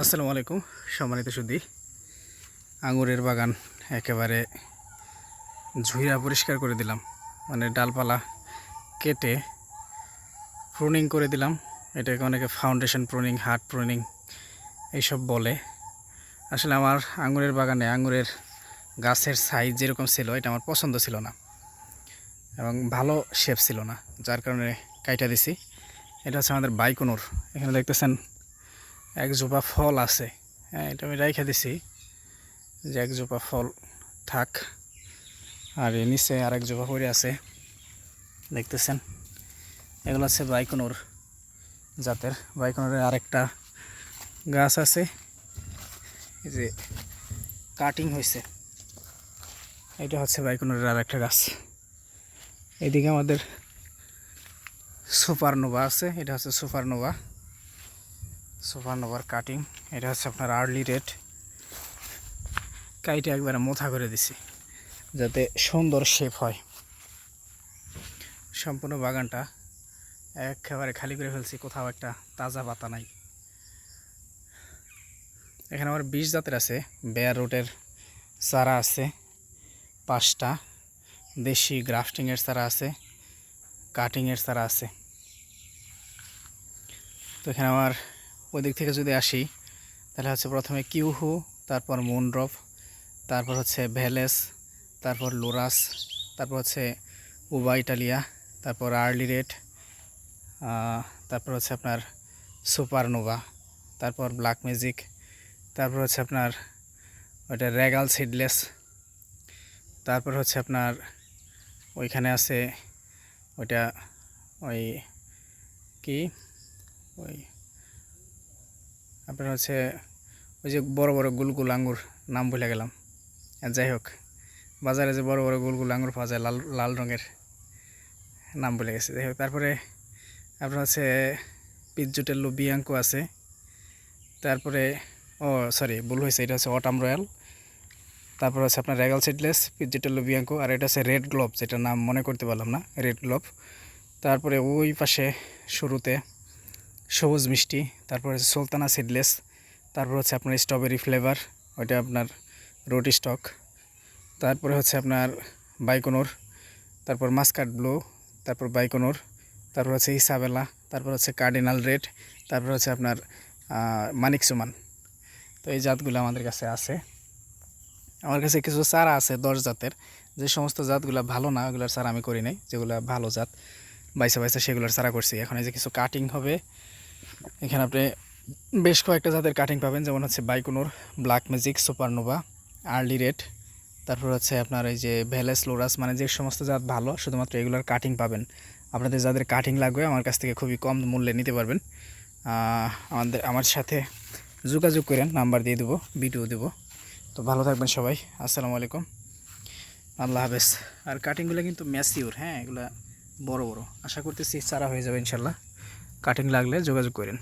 আসসালামু আলাইকুম, সম্মানিত সুদী। আঙুরের বাগান একেবারে ঝুইরা পরিষ্কার করে দিলাম মানে ডালপালা কেটে প্রুনিং করে দিলাম। এটাকে অনেকে ফাউন্ডেশন প্রুনিং হার্ট প্রুনিং এইসব বলে। আসলে আমার আঙুরের বাগানে আঙুরের গাছের সাইজ যেরকম ছিল, এটা আমার পছন্দ ছিল না এবং ভালো শেপ ছিল না, যার কারণে কাইটা দিছি। এটা হচ্ছে আমাদের বাইকনুর, এখানে দেখতেছেন এক জোপা ফল আছে। হ্যাঁ এটা আমি রাইখা দিছি যে এক জোপা ফল থাক। আর এর নিচে আর এক জোপা পড়ে আছে। দেখতেছেন? এগুলো হচ্ছে বাইকনুর জাতের। বাইকনুরের আরেকটা গাছ আছে। যে কাটিং হয়েছে। এটা হচ্ছে বাইকনুরের আর একটা গাছ। এদিকে আমাদের সুপারনোভা আছে। এটা হচ্ছে সুপারনোভা। সুপারনোভার কাটিং। এটা হচ্ছে আপনার আর্লি রেড কাইটা একবারে মোথা করে দিছি, যাতে সুন্দর শেপ হয়। সম্পূর্ণ বাগানটা একেবারে খালি করে ফেলছি, কোথাও একটা তাজা পাতা নাই। এখানে আমার বিশ জাতের আছে, বেয়ার রুটের চারা আছে, পাঁচটা। দেশি গ্রাফটিংয়ের চারা আছে, কাটিংয়ের চারা আছে। তো এখানে আমার ওই দিক থেকে যদি আসি, তাহলে হচ্ছে প্রথমে কিউহু, তারপর মুনড্রপ তারপর হচ্ছে ভ্যালেস তারপর লোরাস, তারপর হচ্ছে উবা ইটালিয়া, তারপর আর্লি রেড তারপর হচ্ছে আপনার সুপারনোভা, তারপর ব্ল্যাক ম্যাজিক, তারপর হচ্ছে আপনার ওইটা রেগাল সিডলেস, তারপর হচ্ছে আপনার ওইখানে আছে ওইটা ওই কি? ওই আপনার হচ্ছে ওই যে বড় বড় গুলগুল আঙ্গুর নাম ভুলে গেলাম। যাই হোক, বাজারে যে বড় বড় গুলগুল আঙ্গুর পাওয়া যায়, লাল লাল রঙের নাম ভুলে গেছে। যাই হোক, তারপরে আপনার হচ্ছে পিজ্জুটের বিয়াঙ্কো আছে। তারপরে, ও সরি ভুল হয়েছে, এটা হচ্ছে অটাম রয়্যাল। তারপর হচ্ছে আপনার রেগাল সিডলেস পিজ্জুটেল বিয়াঙ্কো আর এটা হচ্ছে রেড গ্লোভ যেটা নাম মনে করতে পারলাম না, রেড গ্লোভ। তারপরে ওই পাশে শুরুতে সবুজ মিষ্টি, তারপর হচ্ছে সুলতানা সিডলেস তারপর হচ্ছে আপনার স্ট্রবেরি ফ্লেভার ওইটা আপনার রোটি স্টক তারপরে হচ্ছে আপনার বাইকোনোর, তারপর মাস্কাট ব্লু, তারপর বাইকোনোর, তারপর হচ্ছে ইসাবেলা, তারপর হচ্ছে কার্ডিনাল রেড তারপর হচ্ছে আপনার মানিক সুমান। তো এই জাতগুলো আমাদের কাছে আছে। আমার কাছে কিছু চারা আছে দশ জাতের, যে সমস্ত জাতগুলো ভালো না, ওগুলোর চারা আমি করি নাই, যেগুলো ভালো জাত, বাইসা বাইসা সেগুলোর চারা করছি। এখন এই যে কিছু কাটিং হবে এখানে আপনি বেশ কয়েকটা জাতের কাটিং পাবেন, যেমন হচ্ছে বাইকুনোর black magic supernova early red তারপর হচ্ছে আপনার এই যে ভ্যালেস লোরাস মানে যে সমস্ত জাত ভালো, শুধুমাত্র এগুলোর কাটিং পাবেন। আপনাদের যাদের কাটিং লাগবে, আমার কাছ থেকে খুবই কম মূল্যে নিতে পারবেন। আমাদের, আমার সাথে যোগাযোগ করেন, নাম্বার দিয়ে দেবো ভিডিও দেবো। তো ভালো থাকবেন সবাই, আসসালামু আলাইকুম। আল্লাহ হাফেজ। আর কাটিংগুলো কিন্তু ম্যাসিওর হ্যাঁ এগুলো বড় বড়। আশা করতেছি চারা হয়ে যাবে, ইনশাল্লাহ। কাটিং লাগলে যোগাযোগ করেন।